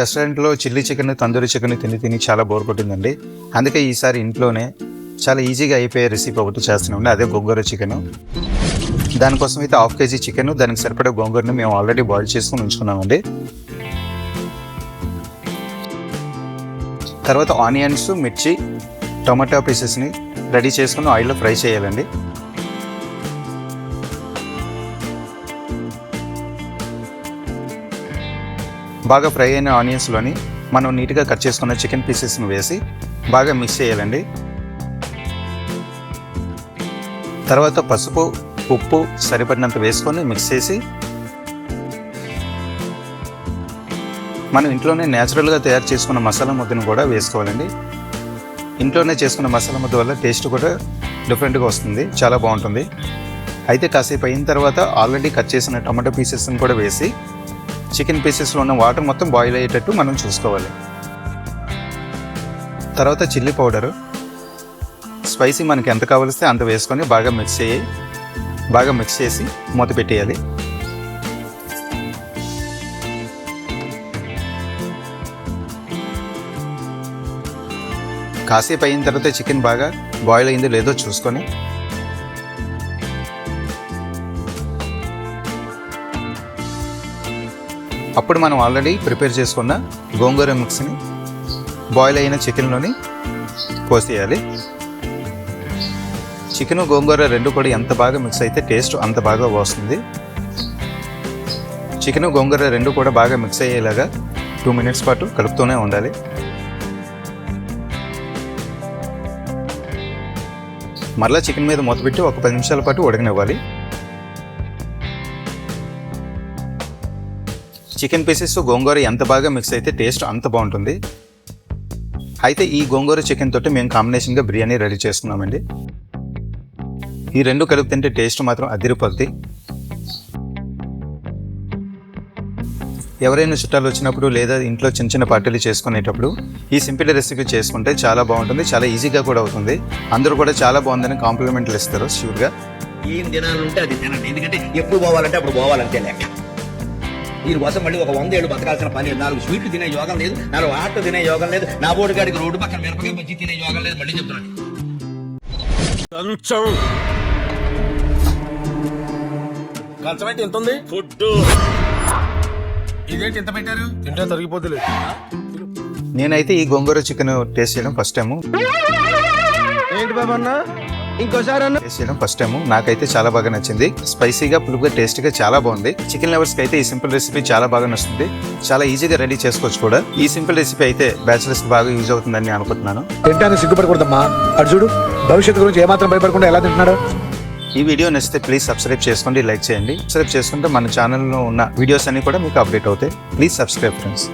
రెస్టారెంట్లో chilli chicken tandoori chicken తిని తిని చాలా బోర్ కొట్టిందండి. అందుకే ఈసారి ఇంట్లోనే చాలా ఈజీగా అయిపోయే రెసిపీ ఒకటి చేస్తున్నామండి. అదే గోంగూర చికెన్. దానికోసం అయితే హాఫ్ కేజీ చికెన్ దానికి సరిపడే గోంగూరని మేము ఆల్రెడీ బాయిల్ చేసుకుని ఉంచుకున్నామండి. తర్వాత ఆనియన్స్ మిర్చి టొమాటో పీసెస్ని రెడీ చేసుకుని ఆయిల్లో ఫ్రై చేయాలండి. బాగా ఫ్రై అయిన ఆనియన్స్లోని మనం నీట్గా కట్ చేసుకున్న చికెన్ పీసెస్ని వేసి బాగా మిక్స్ చేయాలండి. తర్వాత పసుపు ఉప్పు సరిపడినంత వేసుకొని మిక్స్ చేసి మనం ఇంట్లోనే న్యాచురల్గా తయారు చేసుకున్న మసాలా ముద్దను కూడా వేసుకోవాలండి. ఇంట్లోనే చేసుకున్న మసాలా ముద్ద వల్ల టేస్ట్ కూడా డిఫరెంట్గా వస్తుంది చాలా బాగుంటుంది. అయితే కాసేపు అయిన తర్వాత ఆల్రెడీ కట్ చేసిన టమాటో పీసెస్ని కూడా వేసి చికెన్ పీసెస్లో ఉన్న వాటర్ మొత్తం బాయిల్ అయ్యేటట్టు మనం చూసుకోవాలి. తర్వాత చిల్లీ పౌడరు. స్పైసీ మనకి ఎంత కావలిస్తే అంత వేసుకొని బాగా మిక్స్ చేయి బాగా మిక్స్ చేసి మూత పెట్టేయాలి. కాసేపు అయిన తర్వాత చికెన్ బాగా బాయిల్ అయిందో లేదో చూసుకొని అప్పుడు మనం ఆల్రెడీ ప్రిపేర్ చేసుకున్న గోంగూర మిక్స్ని బాయిల్ అయిన చికెన్లోని పోసేయాలి చికెన్ గోంగూర రెండు కూడా ఎంత బాగా మిక్స్ అయితే టేస్ట్ అంత బాగా వస్తుంది. చికెన్ గోంగూర రెండు కూడా బాగా మిక్స్ అయ్యేలాగా టూ మినిట్స్ పాటు కలుపుతూనే ఉండాలి. మరలా చికెన్ మీద మూతపెట్టి ఒక పది నిమిషాల పాటు ఉడకనివ్వాలి. చికెన్ పీసెస్ గోంగూర ఎంత బాగా మిక్స్ అయితే టేస్ట్ అంత బాగుంటుంది. అయితే ఈ గోంగూర చికెన్ తోటి మేము కాంబినేషన్గా బిర్యానీ రెడీ చేసుకున్నామండి. ఈ రెండు కలిపి తింటే టేస్ట్ మాత్రం అదిరిపోద్ది. ఎవరైనా చుట్టాలు వచ్చినప్పుడు లేదా ఇంట్లో చిన్న చిన్న పార్టీలు చేసుకునేటప్పుడు ఈ సింపుల్ రెసిపీ చేసుకుంటే చాలా బాగుంటుంది చాలా ఈజీగా కూడా అవుతుంది. అందరూ కూడా చాలా బాగుందని కాంప్లిమెంట్లు ఇస్తారు షూర్గా ఏం తినాలంటే అది తినండి. ఎందుకంటే ఎప్పుడు పోవాలంటే అప్పుడు పోవాలంటే లెక్క. దీనికోసం మళ్ళీ ఒక వంద ఏళ్ళు బతకాల్సిన పని. లేదు. నాలుగు స్వీట్లు తినే యోగం లేదు నాలుగు ఆటలు తినే యోగం లేదు నా బోడిగాడికి రోడ్డు పక్కన మిరపకాయ బజ్జి తినే యోగం లేదు. మళ్ళీ చెప్తున్నాను కంచం ఎంత ఉంది? ఫుడ్ ఇదేంటి ఎంత పెట్టారు? తింటే తరిగిపోతుంది నేనైతే ఈ గోంగూర చికెన్ టేస్ట్ చేయడం ఫస్ట్ టైము. ఏంటి బాబా అన్న? ఇంకోసారి అన్న టేస్ట్ చేయడం ఫస్ట్ టైం నాకైతే చాలా బాగా నచ్చింది. స్పైసీగా పులుపుగా టేస్ట్గా చాలా బాగుంది. చికెన్ లవర్స్కి అయితే ఈ సింపుల్ రెసిపీ చాలా బాగా నచ్చుతుంది. చాలా ఈజీగా రెడీ చేసుకోవచ్చు కూడా. ఈ సింపుల్ రెసిపీ అయితే బ్యాచిలర్స్ బాగా యూజ్ అవుతుందని నేను అనుకుంటున్నాను. తింటానికి సిగ్గుపడకూడదమ్మా. అటు చూడు భవిష్యత్తు గురించి ఏమాత్రం భయపడకుండా ఎలా తింటున్నాడు? ఈ వీడియో నచ్చితే ప్లీజ్ సబ్స్క్రైబ్ చేసుకోండి లైక్ చేయండి. సబ్స్క్రైబ్ చేసుకుంటే మన ఛానల్లో ఉన్న వీడియోస్ అన్ని కూడా మీకు అప్డేట్ అవుతాయి. Please subscribe friends